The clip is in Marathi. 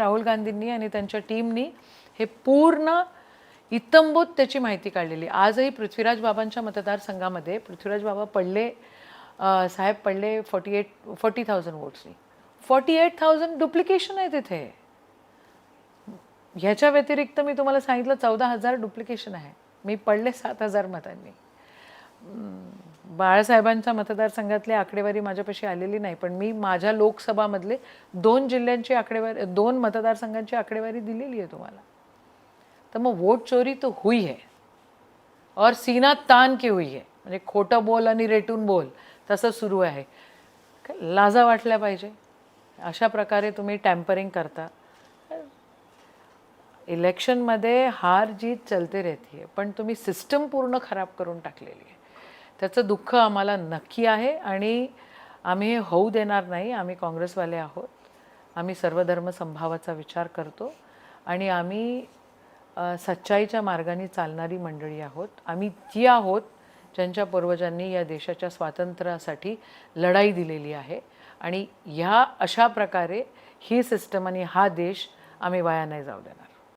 राहुल गांधींनी आणि त्यांच्या टीमनी हे पूर्ण इतंबूत त्याची माहिती काढलेली. आजही पृथ्वीराज बाबांच्या मतदारसंघामध्ये पृथ्वीराज बाबा पडले साहेब पडले फॉर्टी एट फोर्टी थाउजंड वोट्सनी फॉर्टी एट थाउजंड डुप्लिकेशन आहे तिथे. ह्याच्या व्यतिरिक्त मी तुम्हाला सांगितलं चौदा हजार डुप्लिकेशन आहे. मी पडले सात हजार मतांनी. बाळासाहेबांच्या मतदारसंघातली आकडेवारी माझ्यापाशी आलेली नाही पण मी माझ्या लोकसभामधले दोन जिल्ह्यांची आकडेवारी दोन मतदारसंघांची आकडेवारी दिलेली आहे तुम्हाला. तर मग वोट चोरी तो हुई है. और सीना तान की हुई है. म्हणजे खोटं बोल आणि रेटून बोल तसं सुरू आहे. लाजा वाटल्या पाहिजे? अशा प्रकारे तुम्ही टॅम्परिंग करता. इलेक्शनमध्ये हार जीत चलते रहती है पण तुम्ही सिस्टम पूर्ण खराब करून टाकलेली आहे. त्याचं दुःख आम्हाला नक्की आहे आणि आम्ही हे होऊ देणार नाही. आम्ही काँग्रेसवाले आहोत. आम्ही सर्वधर्म संभावाचा विचार करतो आणि आम्ही सच्चाईच्या मार्गाने चालणारी मंडळी आहोत. आम्ही ती आहोत ज्यांच्या पूर्वजांनी या देशाच्या स्वातंत्र्यासाठी लढाई दिलेली आहे आणि ह्या अशा प्रकारे ही सिस्टम आणि हा देश आम्ही वाया नाही जाऊ देणार.